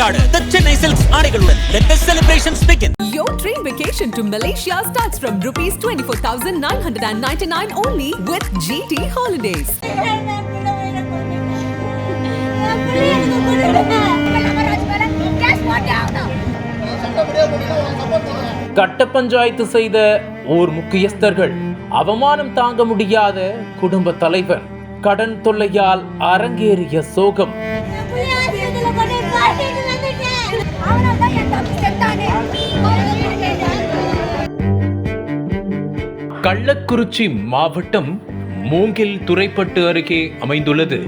கொண்டாடு The Chennai Silks ஆடைகளுடன் let the celebrations begin Your dream vacation to Malaysia starts from rupees 24,999 only with GT Holidays. கட்ட பஞ்சாயத்து செய்த ஓர் முக்கியஸ்தர்கள் அவமானம் தாங்க முடியாத குடும்ப தலைவர் கடன் தொல்லையால் அரங்கேறிய சோகம் கள்ளக்குறிச்சி மாவட்டம் மூங்கில் துறைப்பட்டு அருகே அமைந்துள்ளது.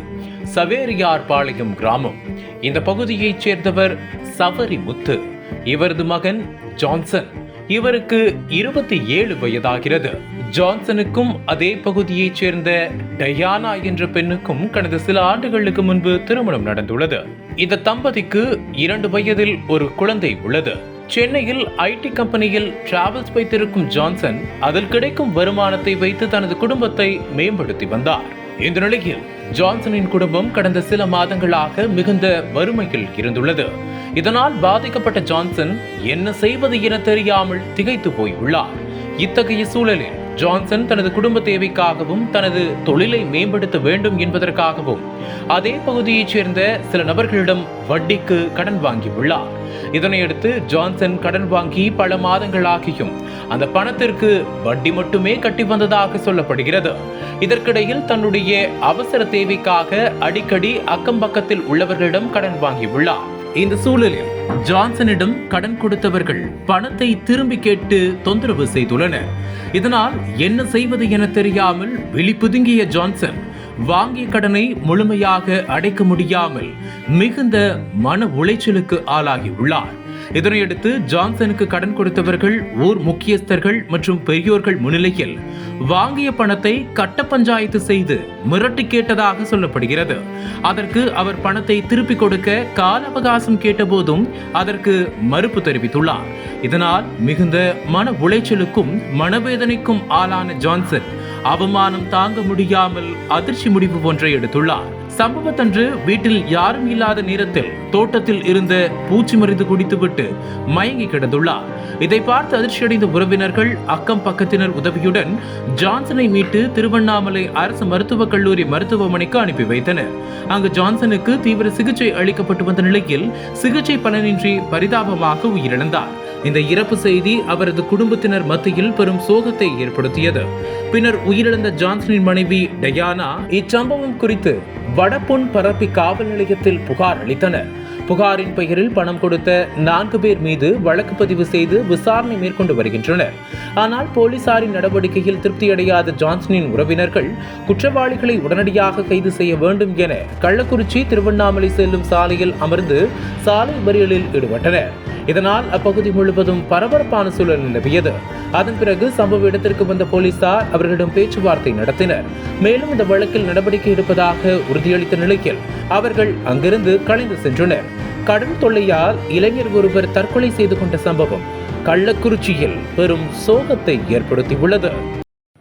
சவேரியார்பாளையம் கிராமம். இந்த பகுதியைச் சேர்ந்தவர் சவரி முத்து இவரது மகன் ஜான்சன். இவருக்கு இருபத்தி ஏழு வயதாகிறது. ஜான்சனுக்கும் அதே பகுதியைச் சேர்ந்த டயானா என்ற பெண்ணுக்கும் கடந்த சில ஆண்டுகளுக்கு முன்பு திருமணம் நடந்துள்ளது. இந்த தம்பதிக்கு இரண்டு வயதில் ஒரு குழந்தை உள்ளது. சென்னையில் ஐடி கம்பெனியில் டிராவல்ஸ் வைத்திருக்கும் ஜான்சன் அதில் கிடைக்கும் வருமானத்தை வைத்து தனது குடும்பத்தை மேம்படுத்தி வந்தார். இந்த நிலையில் ஜான்சனின் குடும்பம் கடந்த சில மாதங்களாக மிகுந்த வறுமையில் இருந்துள்ளது. இதனால் பாதிக்கப்பட்ட ஜான்சன் என்ன செய்வது என தெரியாமல் திகைத்து போய் உள்ளார். இத்தகைய சூழலில் ஜான்சன் தனது குடும்ப தேவைக்காகவும் தனது தொழிலை மேம்படுத்த வேண்டும் என்பதற்காகவும் அதே பகுதியைச் சேர்ந்த சில நபர்களிடம் வட்டிக்கு கடன் வாங்கியுள்ளார். இதனையடுத்து ஜான்சன் கடன் வாங்கி பல மாதங்களாகியும் அந்த பணத்திற்கு வட்டி மட்டுமே கட்டி வந்ததாக சொல்லப்படுகிறது. இதற்கிடையில் தன்னுடைய அவசர தேவைக்காக அடிக்கடி அக்கம் பக்கத்தில் உள்ளவர்களிடம் கடன் வாங்கியுள்ளார். இந்த சூழலில் ஜான்சனிடம் கடன் கொடுத்தவர்கள் பணத்தை திரும்பி கேட்டு தொந்தரவு செய்துள்ளனர். இதனால் என்ன செய்வது என தெரியாமல் விழிப்புதுங்கிய ஜான்சன் வாங்கிய கடனை முழுமையாக அடைக்க முடியாமல் மிகுந்த மன உளைச்சலுக்கு ஆளாகி உள்ளார் இதனையடுத்து ஜான்சனுக்கு கடன் கொடுத்தவர்கள் ஊர் முக்கியஸ்தர்கள் மற்றும் பெரியோர்கள் முன்னிலையில் வாங்கிய பணத்தை கட்ட பஞ்சாயத்து செய்து மிரட்டி கேட்டதாக சொல்லப்படுகிறது. அதற்கு அவர் பணத்தை திருப்பிக் கொடுக்க கால அவகாசம் கேட்டபோதும் அதற்கு மறுப்பு தெரிவித்துள்ளார். இதனால் மிகுந்த மன உளைச்சலுக்கும் மனவேதனைக்கும் ஆளான ஜான்சன் அவமானம் தாங்க முடியாமல் அதிர்ச்சி முடிவு ஒன்றை எடுத்துள்ளார். சம்பவத்தன்று வீட்டில் யாரும் இல்லாத நேரத்தில் தோட்டத்தில் இருந்த பூச்சி மருந்து குடித்துவிட்டு மயங்கி கிடந்துள்ளார். இதை பார்த்து அதிர்ச்சியடைந்த உறவினர்கள் அக்கம் பக்கத்தினர் உதவியுடன் ஜான்சனை மீட்டு திருவண்ணாமலை அரசு மருத்துவக் கல்லூரி மருத்துவமனைக்கு அனுப்பி வைத்தனர். அங்கு ஜான்சனுக்கு தீவிர சிகிச்சை அளிக்கப்பட்டு வந்த நிலையில் சிகிச்சை பலனின்றி பரிதாபமாக உயிரிழந்தார். இந்த இறப்பு செய்தி அவரது குடும்பத்தினர் மத்தியில் பெரும் சோகத்தை ஏற்படுத்தியது. பின்னர் உயிரிழந்த ஜான்சனின் மனைவி டயானா இச்சம்பவம் குறித்து வடபொன் பரப்பி காவல் நிலையத்தில் புகார் அளித்தனர். புகாரின் பெயரில் பணம் கொடுத்த நான்கு பேர் மீது வழக்கு பதிவு செய்து விசாரணை மேற்கொண்டு வருகின்றனர். ஆனால் போலீசாரின் நடவடிக்கையில் திருப்தியடையாத ஜான்சனின் உறவினர்கள் குற்றவாளிகளை உடனடியாக கைது செய்ய வேண்டும் என கள்ளக்குறிச்சி திருவண்ணாமலை செல்லும் சாலையில் அமர்ந்து சாலை மறியலில் ஈடுபட்டனர். இதனால் அப்பகுதி முழுவதும் பரபரப்பான சூழல் நிலவியது. அதன் பிறகு சம்பவ இடத்திற்கு வந்த போலீசார் அவர்களிடம் பேச்சுவார்த்தை நடத்தினர். மேலும் இந்த வழக்கில் நடவடிக்கை எடுப்பதாக உறுதியளித்த நிலையில் அவர்கள் அங்கிருந்து கலைந்து சென்றனர். கடன் தொல்லையால் இளைஞர் ஒருவர் தற்கொலை செய்து கொண்ட சம்பவம் கள்ளக்குறிச்சியில் பெரும் சோகத்தை ஏற்படுத்தியுள்ளது.